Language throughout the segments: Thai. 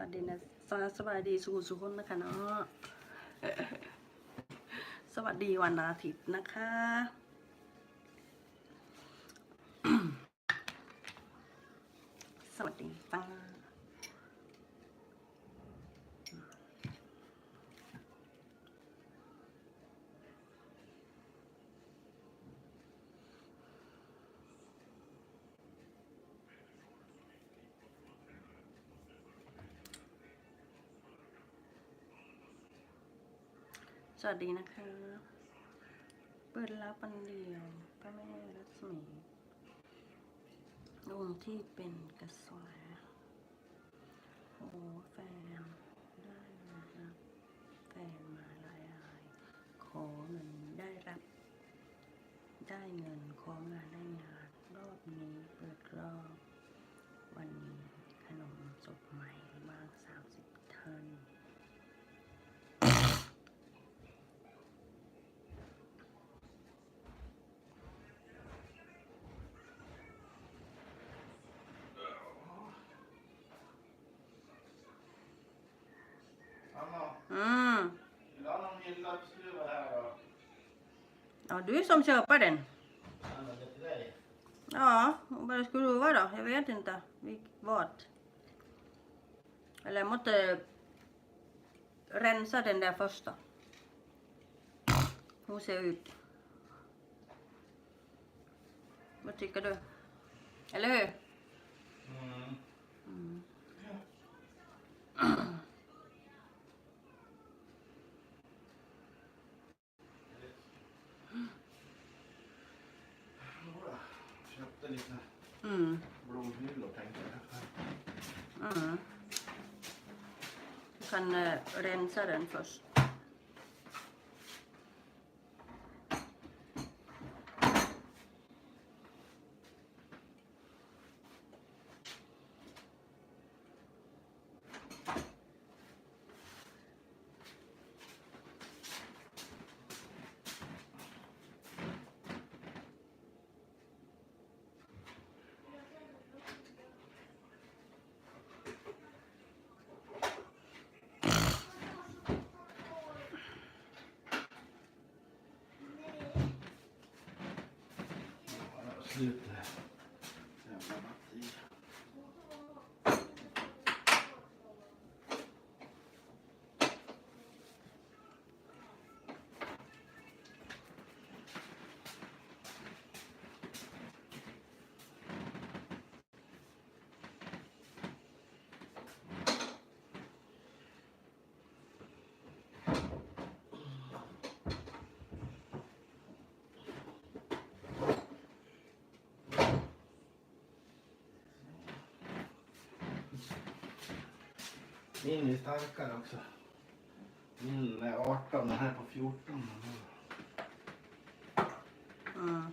วัสดีนะสวัสบายดีสุขสุขคนนะคะเนาะสวัสดีวันอาทิตย์นะคะ สวัสดีป้า สวัสดีนะคะเปิดรับปันเดียวพระแม่รัศมีองค์ที่เป็นกระสวยโอ้แฟนได้รับแฟนมาหลายรายขอเงินได้รับ ได้เงินของาน Ja, du som köper den. Ja, vad skulle det vara då? Jag vet inte. Vart? Vad? Eller jag måste rensa den där första. Hur ser ut? Vad tycker du? Eller hur? Mm. Köpte lite Mm. blomhyllor tänkte jag. Mm. Du kan eh, rensa den först. Ja, Min är starkare också. Min är 18, den här på 14. Mm.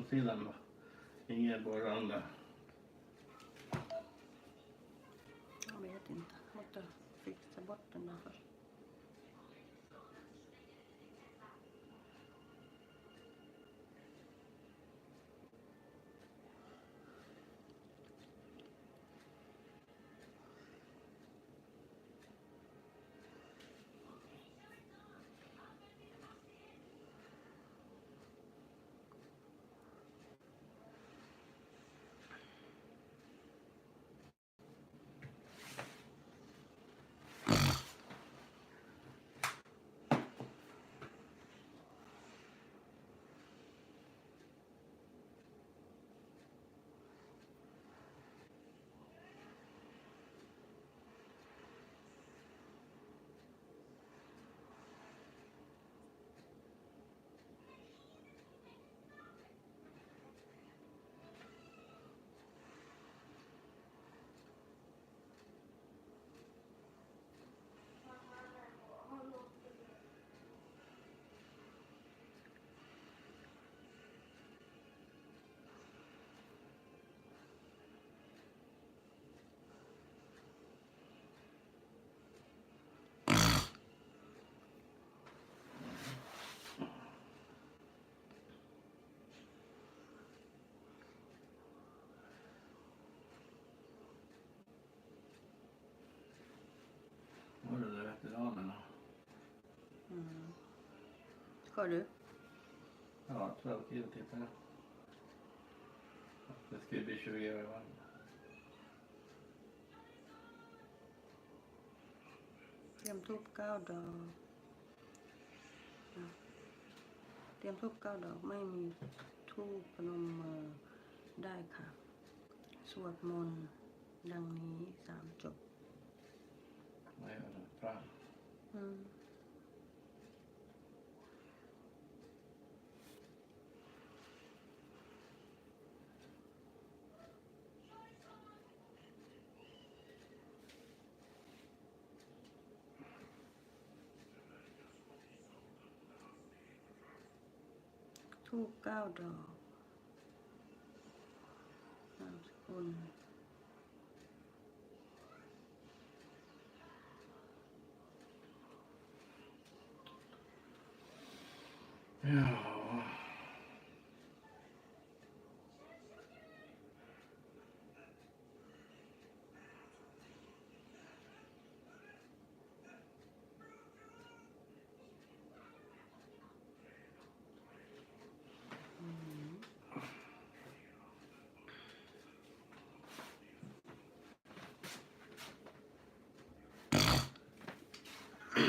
Framsidan då. inget borrande. Jag vet inte. Måste fixa bort den där först. Ska du? Ja, 12 kilo tippar jag. Det ska ju bli 20 öre varje. เตรียมทูบเก้าดอกนะเตรียมทูบเก้าดอกไม่มีทูบพนมมือได้ค่ะ สวดมนต์ดังนี้สามจบ Vad gör du? Fram. อืม ทูบเก้าดอกนามสกุล Ja. พ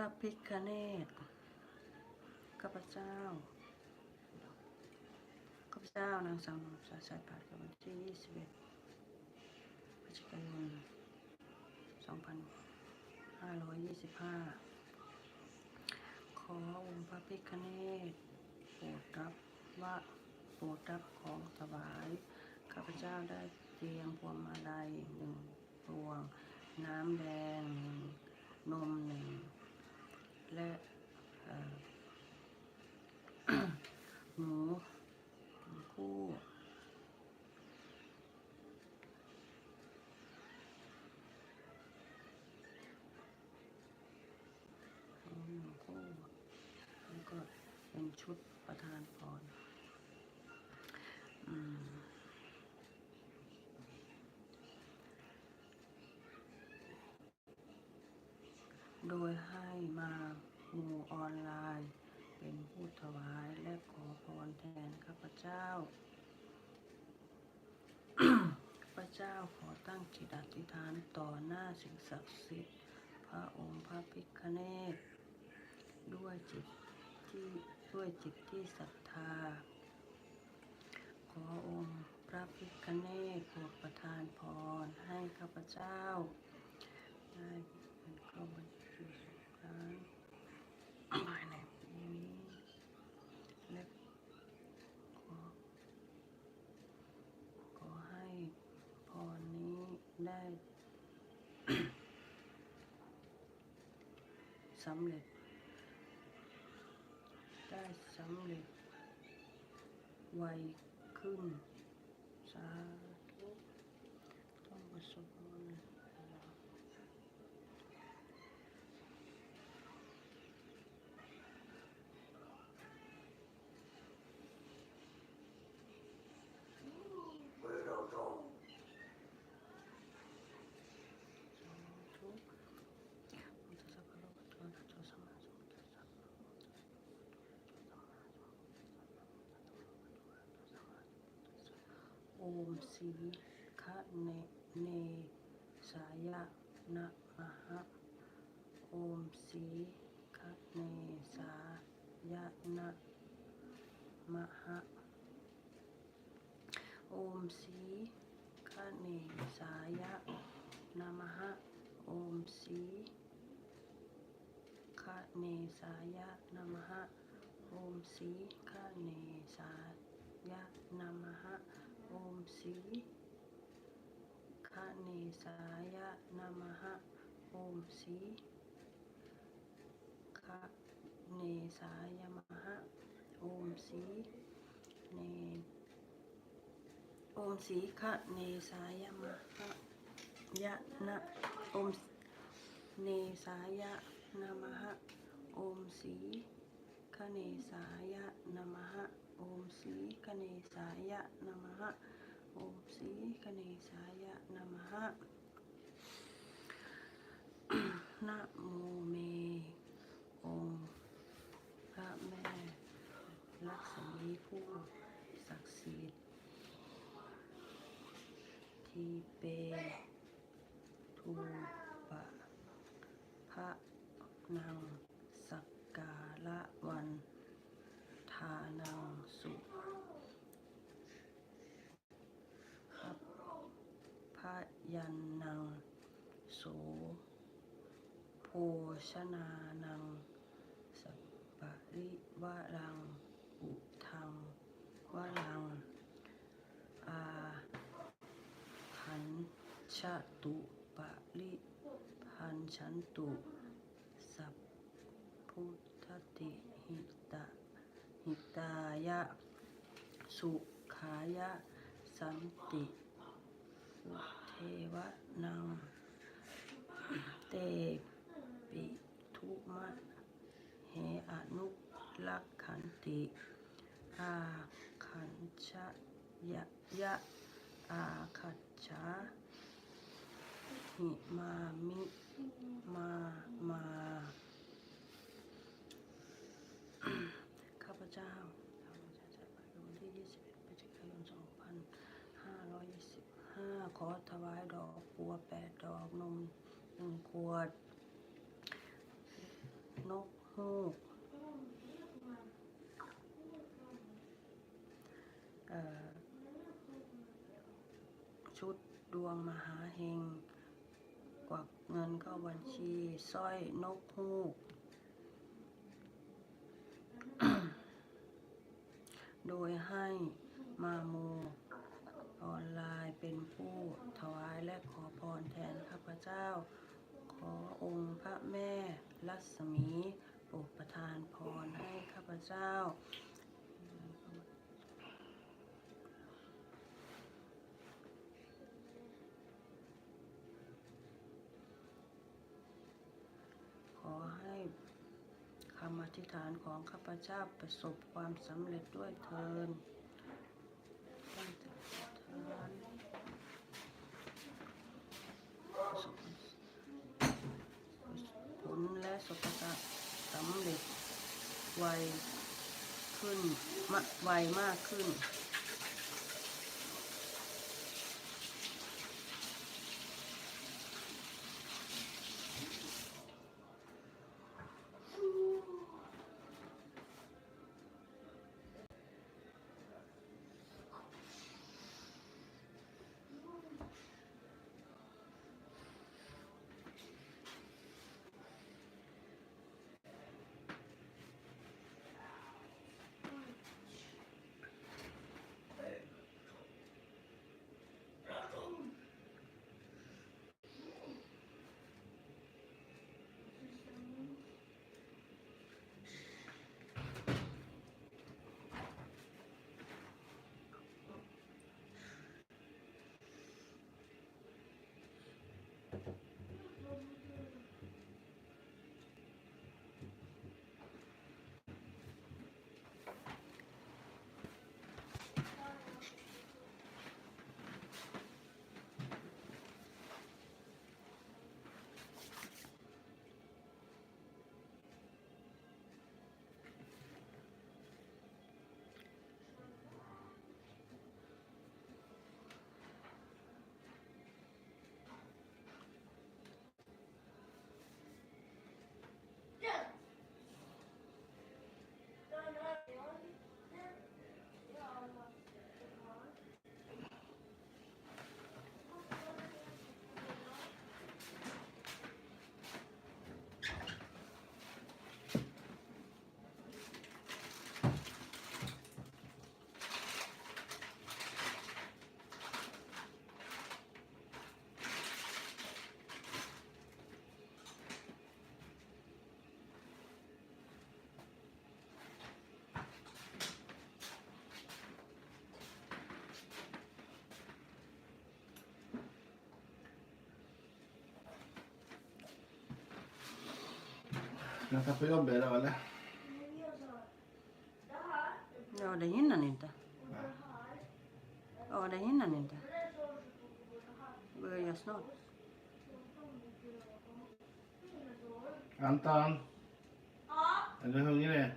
ระพิคเนตข้าพเจ้าข้าพเจ้านางสาวนงสาสายผ่านวันที่ 21พฤศจิกายน2525 ขอองค์พระพิคเนตโปรดรับว่าโปรดรับของถวายข้าพเจ้าได้เตรียมพวงมาลัยหนึ่งพวง น้ำแดงหนึ่งนมหนึ่ง และหมูคู่หมูคู่แล้วก็เป็นชุดประธานพรอืม โดยให้มาห ออนไลน์เป็นผู้ถวายและขอพรแทนข้าพเจ้าข้าพเจ้าขอตั้งจิตอธิษฐานต่อหน้าสิ่งศักดิ์สิทธิ์ พระองค์พระพิฆเนศด้วยจิตที่ด้วยจิตที่ศรัทธา ขอองค์พระพิฆเนศโปรดประทานพรให้ข้าพเจ้าได้เป็นข้าบัญชีสุขร้านภายในปีนี้ และขอ ขอให้พรนี้ได้ สำเร็จ ได้สำเร็จ ไวขึ้น สาธุต้องประสบผล ทุกโอ มสีคะเนเนสายะนะมหะโอมสีคะเนสายะนะมหะโอมสีคะเนสายะนามหะโอมสีคะเนสายะนามหะโอมสีคะเนสายะนามหะ โอมสีคะเนสายะนามหะโอมสีคะเนสายมหะโอมสีเนโอมสีคะเนสายมหะยะนะโอมเนสายะนามะโอมสีคเนสายะนามหะโอมสีคเนสายะนามหะ โอมสีคเนสายะนามหะ นะโมเม องค์พระแม่ลักษมีผู้ศักดิ์สิทธิ์ที่เป็นทูปะพระนางสักการะวันทานังสุขับพระ ยันนังโสโภชนานังสัปปะริวะรังอุทังวะรัง อาหันชะตุปะริพันชันตุ สัพพุทธติหิตะหิตายะ สุขายะ สันติ วนังเตปิทุมะเหอนุลักขันติอาขันชะยะยะอาขัดชาหิมามิมามาพเจ้าข้าพเจ้าจะไปวันที่ 21พฤศจิกายน 2525 ขอถวายดอกบัว แปดดอกนมหนึ่งขวด นกฮูกชุดดวงมหาเฮงกวักเงินเข้าบัญชีสร้อยนกฮูก โดยให้มาโม เป็นผู้ถวายและขอพรแทนข้าพเจ้า ขอองค์พระแม่รัศมีโปรดประทานพรให้ข้าพเจ้าขอให้คำอธิษฐานของข้าพเจ้าประสบความสำเร็จด้วยเทินตั้งแต่เทินประสบผ ลและสุขภาพสำเร็จไวขึ้นไวมากขึ้น Tar på jobbet idag eller? Ja, det hinner ni inte. Nej. Ja, det hinner ni inte. Börjar snart. Anton? Är du hungrig?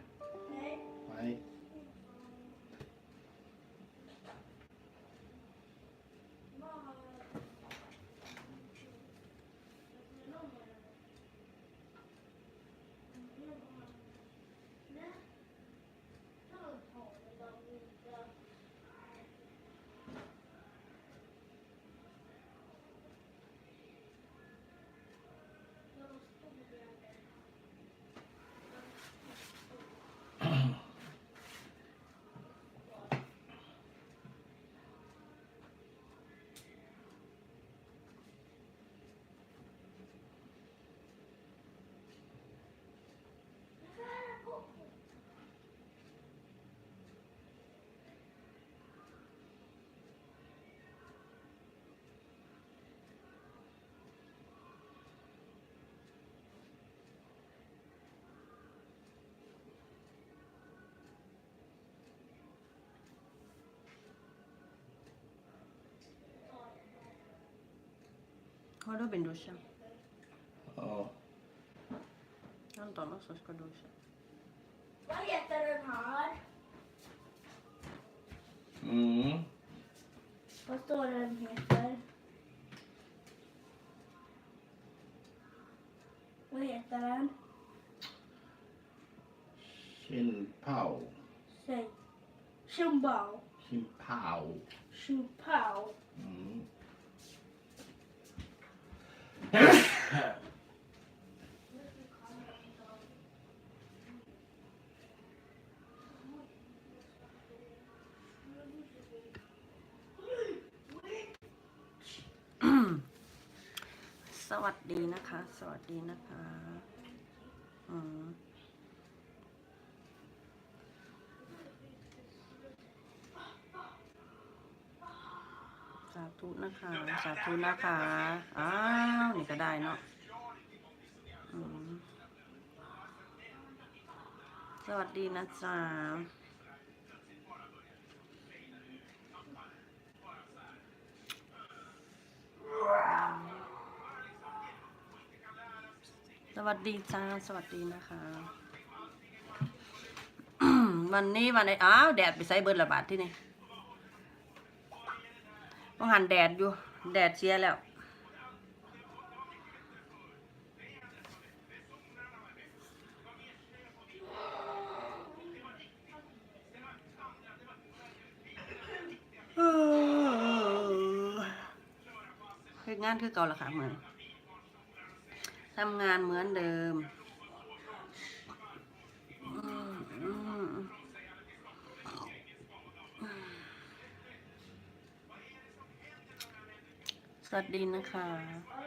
Robię duszę. O. No to no, coś duszę. Jag heter den här. Mm. Vad står den heter? Vad heter den? Xinpao. Säg. Ximbao. Xinpao. Ximpao. Mm. สวัสดีนะคะ สวัสดีนะคะ อืมสา ธุนะคะ สาธุนะคะ อ้าว นี่ก็ได้เนาะสวัสดีนะจ๊ะสวัสดีจ้า สวัสดีนะคะ วันนี้วันไหนอ้าว แดดไปใส่เบิร์ดระบาดที่นี่ ต้องหันแดดอยู่ แดดเชียแล้วเฮ็ดงานคือเก่าละค่ะเหมือนทำงานเหมือนเดิม วัสดีนะคะ